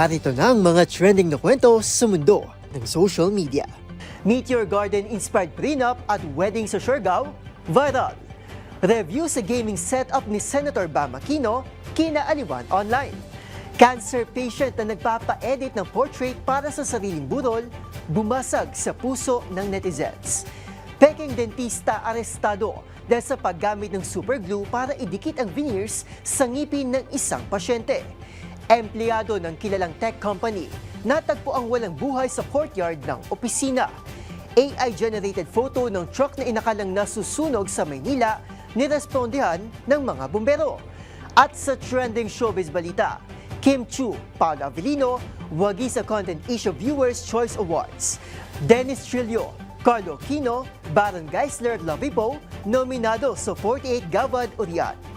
Narito na ang mga trending na kwento sa mundo ng social media. Meteor Garden inspired prenup at wedding sa Siargao, viral. Review sa gaming setup ni Senator Bam Aquino, kinaaliwan online. Cancer patient na nagpapa-edit ng portrait para sa sariling burol, bumasag sa puso ng netizens. Peking dentista arestado dahil sa paggamit ng superglue para idikit ang veneers sa ngipin ng isang pasyente. Empleyado ng kilalang tech company, natagpo ang walang buhay sa courtyard ng opisina. AI-generated photo ng truck na inakalang nasusunog sa Maynila, nirespondihan ng mga bumbero. At sa trending showbiz balita, Kim Chu, Paolo Avellino, wagi sa Content Issue Viewers Choice Awards. Dennis Trillo, Carlo Quino, Baron Geisler Poe, nominado sa 48 Gawad Urian.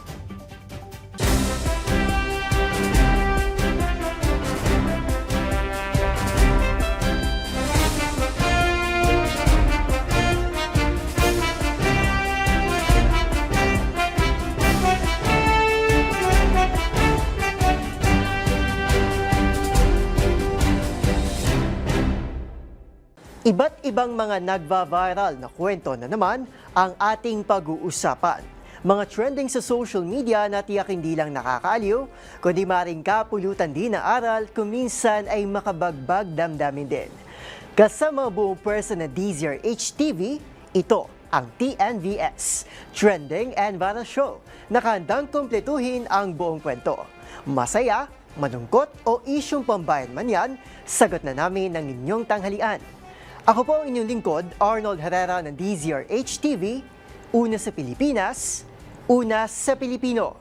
Ibang mga nagva-viral na kwento na naman ang ating pag-uusapan. Mga trending sa social media na tiyak hindi lang nakakaaliw, kundi maring kapulutan din na aral kung minsan ay makabagbag damdamin din. Kasama buong person na DZR HTV, ito ang TNVS, Trending and Viral Show, nakahandang kumpletuhin ang buong kwento. Masaya, malungkot o isyong pambayan man yan, sagot na namin ng inyong tanghalian. Ako po ang inyong lingkod, Arnold Herrera ng DZR HTV, una sa Pilipinas, una sa Pilipino.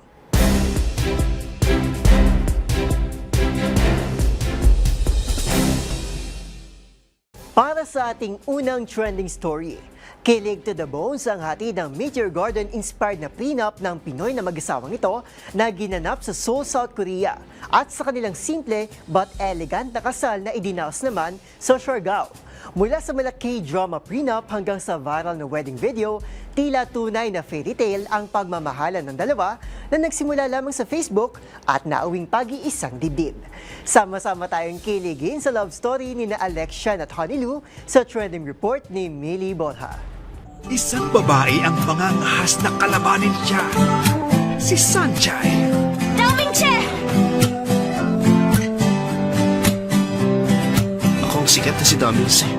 Para sa ating unang trending story, kilig to the bones ang hatid ng Meteor Garden inspired na prenup ng Pinoy na mag-asawang ito na ginanap sa Seoul, South Korea at sa kanilang simple but elegant na kasal na idinaos naman sa Siargao. Mula sa malaki drama prenup hanggang sa viral na wedding video, tila tunay na fairy tale ang pagmamahalan ng dalawa na nagsimula lamang sa Facebook at nauwing pag-iisang dibdib. Sama-sama tayong kiligin sa love story ni na Alexia at Honeylu sa trending report ni Millie Borja. Isang babae ang mangangahas na kalabanin siya. Si Sanjay. Daming Che! sikat na si Domins eh.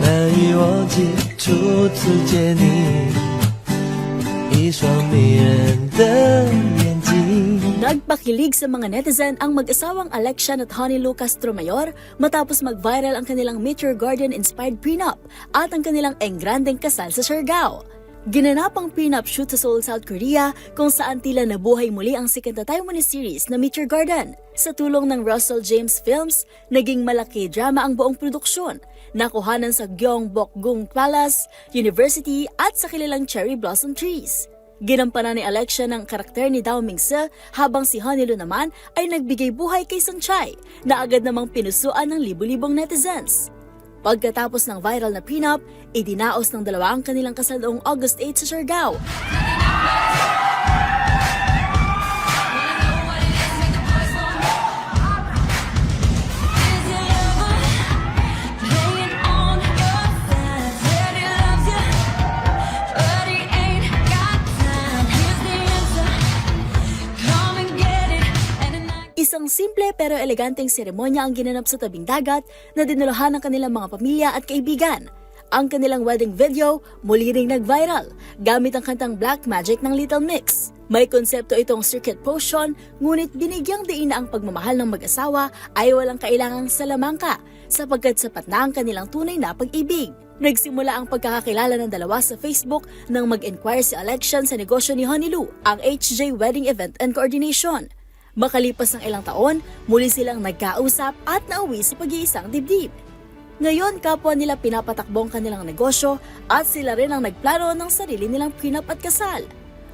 难以忘记初次见你，一双迷人的眼睛。 Nagpakilig sa mga netizen ang mag-asawang Alexian at Honey Lucas Mayor matapos mag-viral ang kanilang Meteor Garden-inspired prenup at ang kanilang engrandeng kasal sa Siargao. Ginanap ang prenup shoot sa Seoul, South Korea kung saan tila nabuhay muli ang sikat na Taiwanese series na Meteor Garden. Sa tulong ng Russell James Films, naging malaki drama ang buong produksyon. Nakuhanan sa Gyeongbokgung Palace, University at sa kilalang cherry blossom trees. Ginampanan ni Alexia ng karakter ni Dao Mingse habang si Honeylu naman ay nagbigay buhay kay Sanchai na agad namang pinusuan ng libu-libong netizens. Pagkatapos ng viral na prenup, idinaos ng dalawa ang kanilang kasal noong August 8 sa Siargao. Isang simple pero eleganteng seremonya ang ginanap sa tabing dagat na dinulahan ng kanilang mga pamilya at kaibigan. Ang kanilang wedding video muli ring nag-viral gamit ang kantang Black Magic ng Little Mix. May konsepto itong circuit potion, ngunit binigyang diin na ang pagmamahal ng mag-asawa ay walang kailangang salamangka sapagkat sapat na ang kanilang tunay na pag-ibig. Nagsimula ang pagkakakilala ng dalawa sa Facebook nang mag-inquire si Alexian sa negosyo ni Honeylu, ang HJ Wedding Event and Coordination. Makalipas ng ilang taon, muli silang nagkausap at nauwi sa pag-iisang dibdib. Ngayon, kapwa nila pinapatakbo ang kanilang negosyo at sila rin ang nagplano ng sarili nilang prenup at kasal.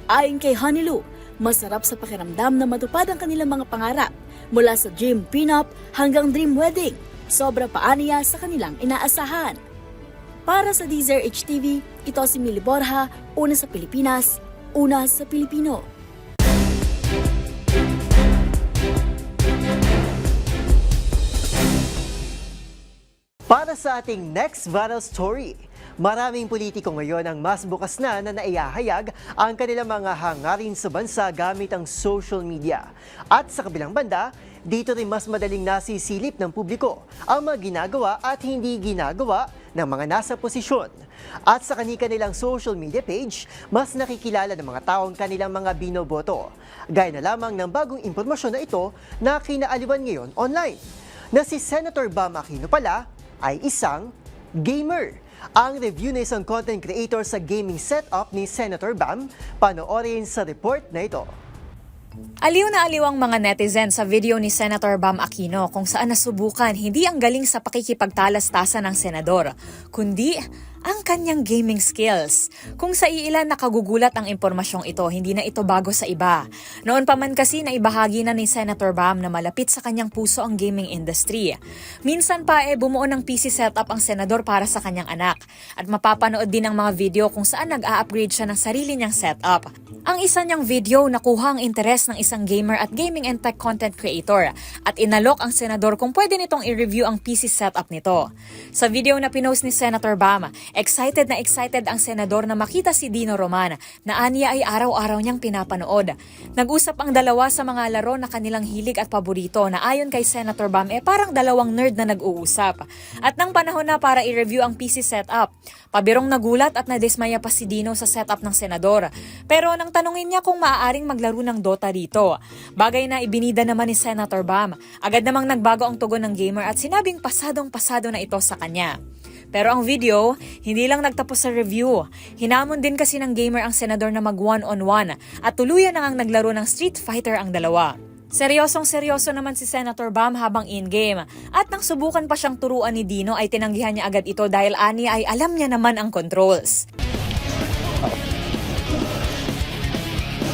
Ayon kay Honeylu, masarap sa pakiramdam na matupad ang kanilang mga pangarap mula sa dream prenup hanggang dream wedding. Sobra pa aniya sa kanilang inaasahan. Para sa Deezer HTV, ito si Mili Borja, una sa Pilipinas, una sa Pilipino. Para sa ating next viral story, maraming politiko ngayon ang mas bukas na na naiyahayag ang kanilang mga hangarin sa bansa gamit ang social media. At sa kabilang banda, dito rin mas madaling nasisilip ng publiko ang mga ginagawa at hindi ginagawa ng mga nasa posisyon. At sa kanika nilang social media page, mas nakikilala ng mga taong kanilang mga binoboto. Gaya na lamang ng bagong impormasyon na ito na kinaaliwan ngayon online na si Senator Bam Aquino pala ay isang gamer. Ang review na isang content creator sa gaming setup ni Senator Bam, panoorin sa report na ito. Aliw na aliw ang mga netizen sa video ni Senator Bam Aquino kung saan nasubukan hindi ang galing sa pakikipagtalastasan ng senador, kundi ang kanyang gaming skills. Kung sa iilan nakagugulat ang impormasyong ito, hindi na ito bago sa iba. Noon pa man kasi na ibahagi na ni Senator Bam na malapit sa kanyang puso ang gaming industry. Minsan pa eh bumuo ng PC setup ang senador para sa kanyang anak at mapapanood din ang mga video kung saan nag-a-upgrade siya ng sarili niyang setup. Ang isa niyang video nakuha ang interes ng isang gamer at gaming and tech content creator at inalok ang senador kung pwede nitong i-review ang PC setup nito. Sa video na pinost ni Senator Bam, excited na excited ang senador na makita si Dino Roman na aniya ay araw-araw niyang pinapanood. Nag-usap ang dalawa sa mga laro na kanilang hilig at paborito na ayon kay Senator Bam eh parang dalawang nerd na nag-uusap. At nang panahon na para i-review ang PC setup, pabirong nagulat at nadismaya pa si Dino sa setup ng senador. Pero nang tanungin niya kung maaaring maglaro ng Dota dito, bagay na ibinida naman ni Senator Bam. Agad namang nagbago ang tugon ng gamer at sinabing pasadong pasado na ito sa kanya. Pero ang video, hindi lang nagtapos sa review. Hinamon din kasi ng gamer ang senador na mag one-on-one at tuluyan na ngang naglaro ng Street Fighter ang dalawa. Seryosong seryoso naman si Senator Bam habang in-game. At nang subukan pa siyang turuan ni Dino ay tinanggihan niya agad ito dahil ani ay alam niya naman ang controls.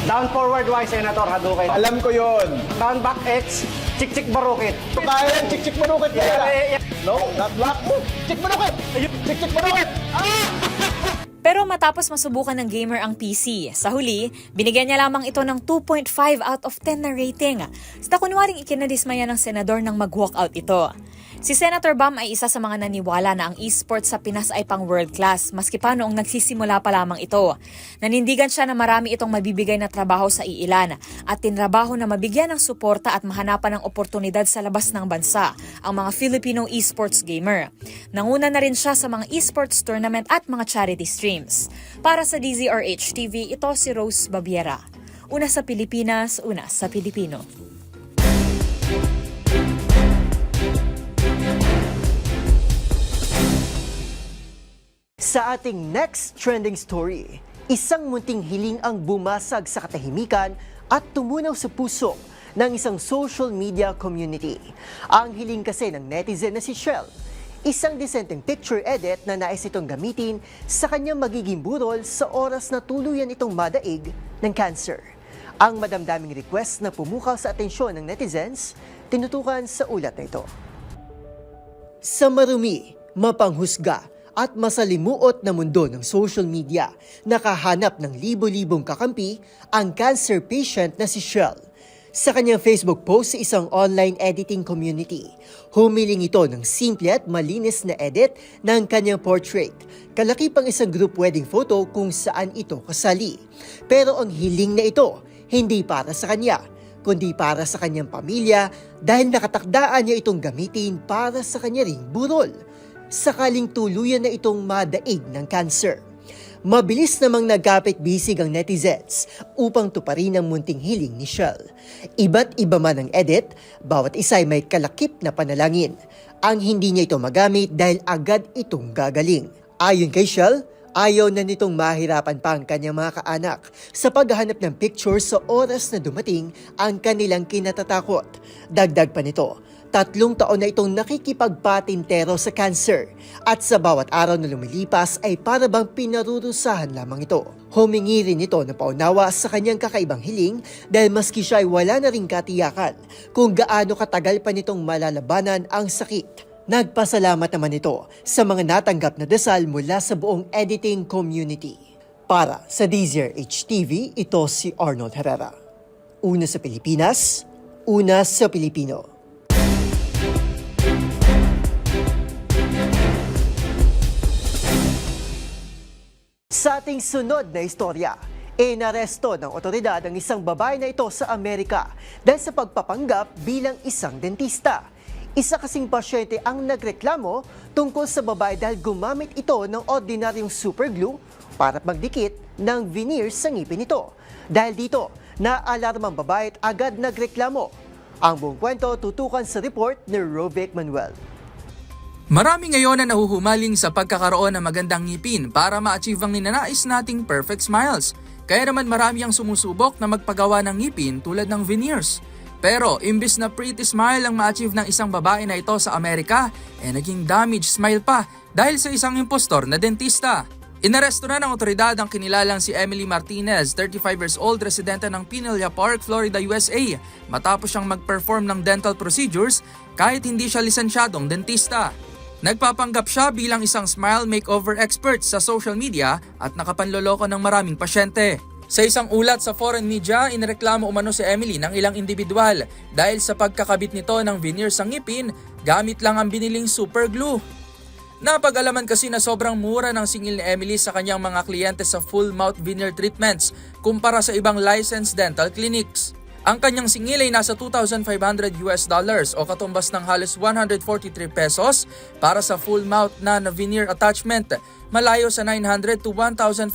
Down forward Y, Senator Hadouken. Alam ko yun. Down back X, chick chick barukit. Kaya yan, chik-chik Yeah, kaya. yeah, yeah. No, not black. Chik manukit! Chik-chik manukit! Pero matapos masubukan ng gamer ang PC, sa huli, binigyan niya lamang ito ng 2.5 out of 10 na rating. Sa kunwaring ikinadismaya ng senador nang mag-walkout ito. Si Senator Bam ay isa sa mga naniwala na ang esports sa Pinas ay pang world class, maski pa noong nagsisimula pa lamang ito. Nanindigan siya na marami itong mabibigay na trabaho sa iilan at tinrabaho na mabigyan ng suporta at mahanapan ng oportunidad sa labas ng bansa ang mga Filipino esports gamer. Nanguna na rin siya sa mga esports tournament at mga charity streams. Para sa DZRH TV, ito si Rose Babiera. Una sa Pilipinas, una sa Pilipino. Sa ating next trending story, isang munting hiling ang bumasag sa katahimikan at tumunaw sa puso ng isang social media community. Ang hiling kasi ng netizen na si Shell, isang disenteng picture edit na nais itong gamitin sa kanyang magiging burol sa oras na tuluyan itong madaig ng cancer. Ang madamdaming request na pumukaw sa atensyon ng netizens, tinutukan sa ulat na ito. Sa marumi, mapanghusga at masalimuot na mundo ng social media, nakahanap ng libo-libong kakampi ang cancer patient na si Shell. Sa kanyang Facebook post sa isang online editing community, humiling ito ng simple at malinis na edit ng kanyang portrait. Kalaki pang isang group wedding photo kung saan ito kasali. Pero ang hiling na ito, hindi para sa kanya, kundi para sa kanyang pamilya dahil nakatakdaan niya itong gamitin para sa kanya ring burol. Sakaling tuluyan na itong madaig ng cancer. Mabilis namang nagkapit bisig ang netizens upang tuparin ang munting hiling ni Shell. Iba't iba man ang edit, bawat isa ay may kalakip na panalangin. Ang hindi niya ito magamit dahil agad itong gagaling. Ayon kay Shell, Ayaw na nitong mahirapan pa ang kanyang mga kaanak sa paghahanap ng picture sa oras na dumating ang kanilang kinatatakot. Dagdag pa nito, tatlong taon na itong nakikipagpatintero sa cancer at sa bawat araw na lumilipas ay para bang pinarurusahan lamang ito. Humingi rin ito na paunawa sa kanyang kakaibang hiling dahil maski siya ay wala na ring katiyakan kung gaano katagal pa nitong malalabanan ang sakit. Nagpasalamat naman ito sa mga natanggap na dasal mula sa buong editing community. Para sa Deezer HTV, ito si Arnold Herrera. Una sa Pilipinas, una sa Pilipino. Ating sunod na istorya, inaresto ng otoridad ang isang babae na ito sa Amerika dahil sa pagpapanggap bilang isang dentista. Isa kasing pasyente ang nagreklamo tungkol sa babae dahil gumamit ito ng ordinaryong superglue para magdikit ng veneers sa ngipin nito. Dahil dito, naalarmang babae at agad nagreklamo. Ang buong kwento tutukan sa report ni Rovic Manuel. Marami ngayon na nahuhumaling sa pagkakaroon ng magandang ngipin para ma-achieve ang ninanais nating perfect smiles. Kaya naman marami ang sumusubok na magpagawa ng ngipin tulad ng veneers. Pero imbis na pretty smile ang ma-achieve ng isang babae na ito sa Amerika, eh naging damage smile pa dahil sa isang impostor na dentista. Inaresto na ng otoridad ang kinilalang si Emily Martinez, 35 years old, residente ng Pinellas Park, Florida, USA, matapos siyang mag-perform ng dental procedures kahit hindi siya lisensyadong dentista. Nagpapanggap siya bilang isang smile makeover expert sa social media at nakapanloloko ng maraming pasyente. Sa isang ulat sa foreign media, inireklamo umano si Emily ng ilang individual dahil sa pagkakabit nito ng veneer sa ngipin gamit lang ang biniling super glue. Napag-alaman kasi na sobrang mura ng singil ni Emily sa kanyang mga kliyente sa full mouth veneer treatments kumpara sa ibang licensed dental clinics. Ang kanyang singil ay nasa 2,500 US dollars o katumbas ng halos 143 pesos para sa full mouth na na veneer attachment, malayo sa 900 to 1,500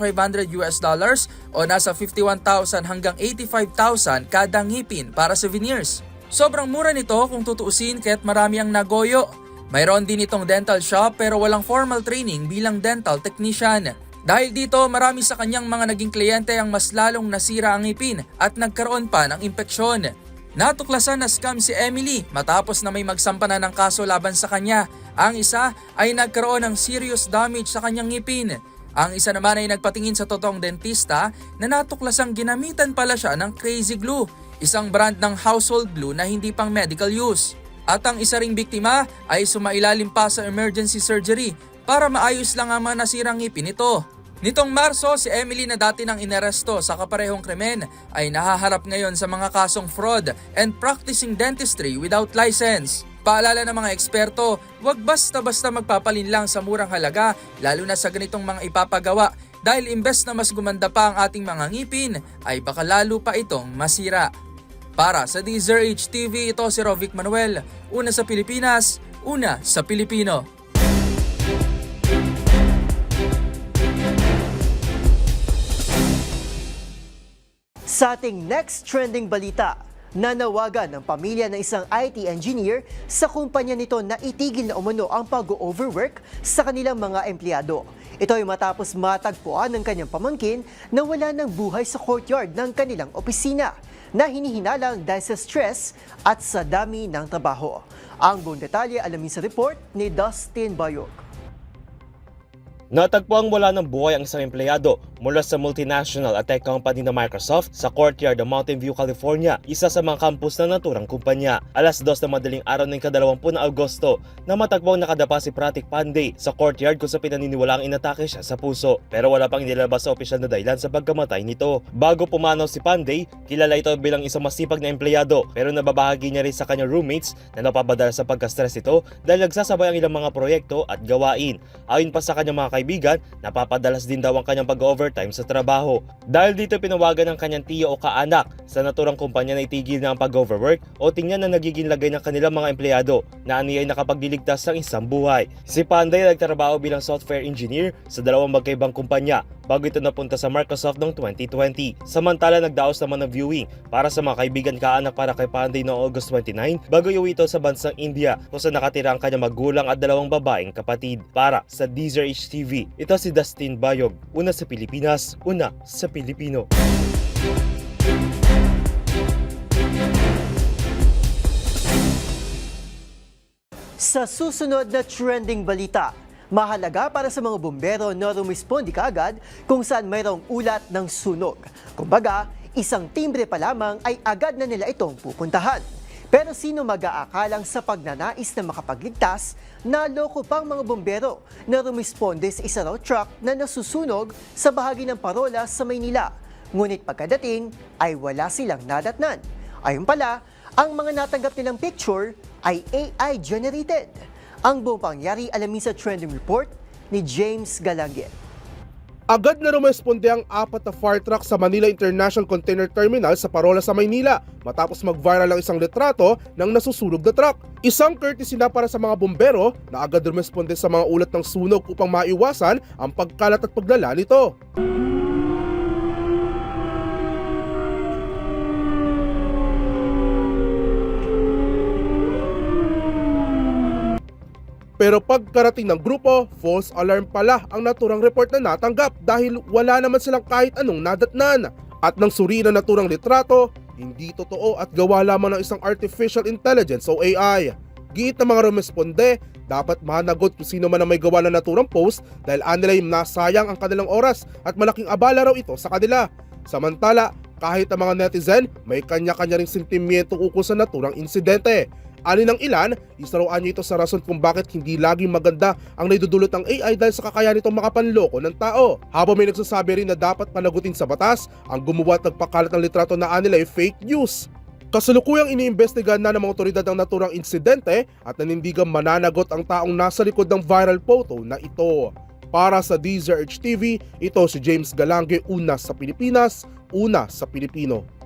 US dollars o nasa 51,000 hanggang 85,000 kada ngipin para sa veneers. Sobrang mura nito kung tutuusin kaya't marami ang nagoyo mayroon din itong dental shop pero walang formal training bilang dental technician. Dahil dito, marami sa kanyang mga naging kliyente ang mas lalong nasira ang ngipin at nagkaroon pa ng impeksyon. Natuklasan na scam si Emily matapos na may magsampa na ng kaso laban sa kanya. Ang isa ay nagkaroon ng serious damage sa kanyang ngipin. Ang isa naman ay nagpatingin sa totoong dentista na natuklasang ginamitan pala siya ng Crazy Glue, isang brand ng household glue na hindi pang medical use. At ang isa ring biktima ay sumailalim pa sa emergency surgery para maayos lang ang mga nasirang ngipin nito. Nitong Marso, si Emily na dati nang inaresto sa kaparehong krimen ay nahaharap ngayon sa mga kasong fraud and practicing dentistry without license. Paalala ng mga eksperto, huwag basta-basta magpapalin lang sa murang halaga lalo na sa ganitong mga ipapagawa dahil imbes na mas gumanda pa ang ating mga ngipin ay baka lalo pa itong masira. Para sa Deezer HTV, ito si Rovic Manuel. Una sa Pilipinas, una sa Pilipino. Sa ating next trending balita, nanawagan ng pamilya ng isang IT engineer sa kumpanya nito na itigil na umano ang pag-overwork sa kanilang mga empleyado. Ito ay matapos matagpuan ng kanyang pamangkin na wala ng buhay sa courtyard ng kanilang opisina na hinihinalang dahil sa stress at sa dami ng trabaho. Ang buong detalye alamin sa report ni Dustin Bayok. Natagpuang wala ng buhay ang isang empleyado mula sa multinational at tech company na Microsoft sa courtyard ng Mountain View, California, isa sa mga campus ng naturang kumpanya. Alas dos na madaling araw ng kadalawampu na Agosto na matagpuang nakadapa si Pratik Pandey sa courtyard kung sa pinaniniwalaang inatake siya sa puso. Pero wala pang inilabas sa opisyal na dahilan sa pagkamatay nito. Bago pumanaw si Pandey, kilala ito bilang isang masipag na empleyado pero nababahagi niya rin sa kanyang roommates na napapadala sa pagka-stress ito dahil nagsasabay ang ilang mga proyekto at gawain. Ayon pa sa kanyang mga kaibigan, napapadalas din daw ang kanyang pag-overtime sa trabaho. Dahil dito pinawagan ng kanyang tiyo o kaanak sa naturang kumpanya na itigil na ang pag-overwork o tingnan na nagiging lagay ng kanilang mga empleyado na aniya ay nakapagliligtas ng isang buhay. Si Panday nagtrabaho bilang software engineer sa dalawang magkaibang kumpanya bago ito napunta sa Microsoft noong 2020. Samantala nagdaos naman ng viewing para sa mga kaibigan kaanak para kay Panday noong August 29 bago iuwi ito sa bansang India kung saan nakatira ang kanyang magulang at dalawang babaeng kapatid. Para sa Deezer HTV, ito si Dustin Bayog, una sa Pilipinas, una sa Pilipino. Sa susunod na trending balita, mahalaga para sa mga bumbero na rumispondi kaagad kung saan mayroong ulat ng sunog. Kumbaga, isang timbre pa lamang ay agad na nila itong pupuntahan. Pero sino mag-aakalang sa pagnanais na makapagligtas, naloko pang mga bumbero na rumisponde sa isa raw truck na nasusunog sa bahagi ng parola sa Maynila. Ngunit pagkadating ay wala silang nadatnan. Ayun pala, ang mga natanggap nilang picture ay AI generated. Ang buong pangyari alamin sa trending report ni James Galangit. Agad na rumesponde ang apat na fire truck sa Manila International Container Terminal sa Parola sa Maynila matapos mag-viral ang isang litrato ng nasusunog na truck. Isang courtesy na para sa mga bombero na agad rumesponde sa mga ulat ng sunog upang maiwasan ang pagkalat at paglala nito. Pero pagkarating ng grupo, false alarm pala ang naturang report na natanggap dahil wala naman silang kahit anong nadatnan. At nang suriin ang naturang litrato, hindi totoo at gawa lamang ng isang artificial intelligence o AI. Giit ng mga rumesponde, dapat managot kung sino man ang may gawa ng naturang post dahil anilay nasayang ang kanilang oras at malaking abala raw ito sa kanila. Samantala, kahit ang mga netizen, may kanya-kanya ring sentimiento ukol sa naturang insidente. Ani ng ilan, isa raw anyo ito sa rason kung bakit hindi laging maganda ang naidudulot ng AI dahil sa kakayahan nitong makapanloko ng tao. Habang may nagsasabi rin na dapat panagutin sa batas ang gumawa at nagpakalat ng litrato na anila ay fake news. Kasalukuyang iniimbestigahan na ng mga otoridad ang naturang insidente at nanindigang mananagot ang taong nasa likod ng viral photo na ito. Para sa DZRH TV, ito si James Galange, una sa Pilipinas, una sa Pilipino.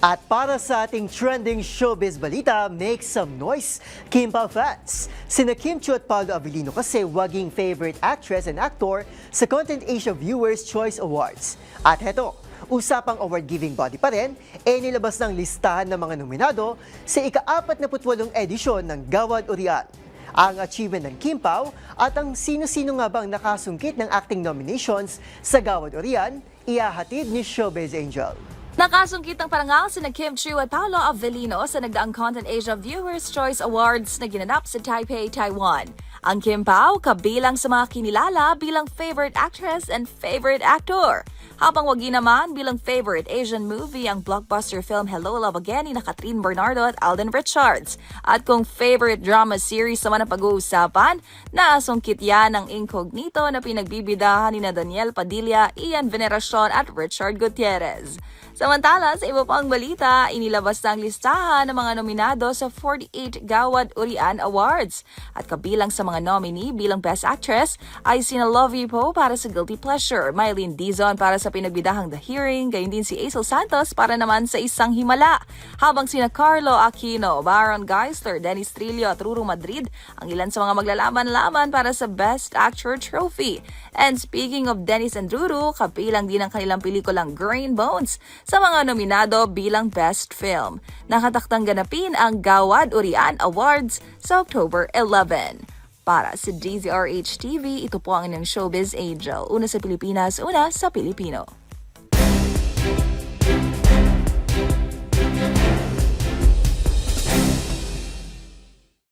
At para sa ating trending showbiz balita, make some noise, Kim Pao fans. Sina Kim Chiu at Paolo Avellino kasi waging favorite actress and actor sa Content Asia Viewers Choice Awards. At heto, usapang award-giving body pa rin, e nilabas ng listahan ng mga nominado sa ika-48 edisyon ng Gawad Urian. Ang achievement ng Kim Pao at ang sino-sino nga bang nakasungkit ng acting nominations sa Gawad Urian, ihahatid ni Showbiz Angel. Nakasungkit ng parangal sina Kim Chiu at Paolo Avellino sa nagdaang Content Asia Viewers Choice Awards na ginanap sa Taipei, Taiwan. Ang Kim Pao kabilang sa mga kinilala bilang favorite actress and favorite actor. Habang wagi naman bilang favorite Asian movie ang blockbuster film Hello Love Again ni na Bernardo at Alden Richards. At kung favorite drama series naman ang pag-uusapan, naasungkit yan ang Incognito na pinagbibidahan ni na Daniel Padilla, Ian Veneracion at Richard Gutierrez. Samantala, sa iba pang balita, inilabas na ang listahan ng mga nominado sa 48 Gawad Urian Awards. At kabilang sa mga nominee bilang Best Actress ay sina Lovie Poe para sa Guilty Pleasure, Mylene Dizon para sa pinagbidahang The Hearing, gayon din si Aisel Santos para naman sa Isang Himala. Habang sina Carlo Aquino, Baron Geisler, Dennis Trillo at Ruru Madrid ang ilan sa mga maglalaban-laban para sa Best Actor Trophy. And speaking of Dennis and Ruru, kabilang din ang kanilang pelikulang Green Bones sa mga nominado bilang Best Film. Nakataktang ganapin ang Gawad Urian Awards sa October 11. Para sa DZRH TV, ito po ang inyong showbiz angel. Una sa Pilipinas, una sa Pilipino.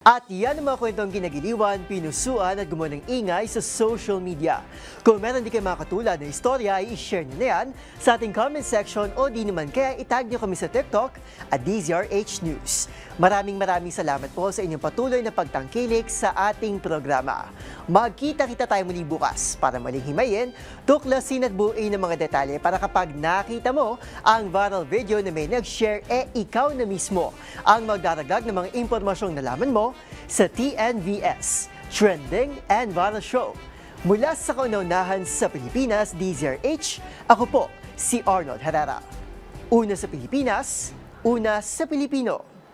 At yan ang mga kwentong ginagiliwan, pinusuan at gumawa ng ingay sa social media. Kung meron di kayo mga katulad na istorya, i-share nyo na yan sa ating comment section o di naman kaya itag nyo kami sa TikTok at DZRH News. Maraming maraming salamat po sa inyong patuloy na pagtangkilik sa ating programa. Magkita-kita tayo muli bukas para maling himayin, tuklasin at buuin ng mga detalye para kapag nakita mo ang viral video na may nag-share, eh ikaw na mismo ang magdaragdag ng mga impormasyong nalaman mo sa TNVS, Trending and Viral Show. Mula sa kaunaunahan sa Pilipinas, DZRH, ako po si Arnold Herrera. Una sa Pilipinas, una sa Pilipino.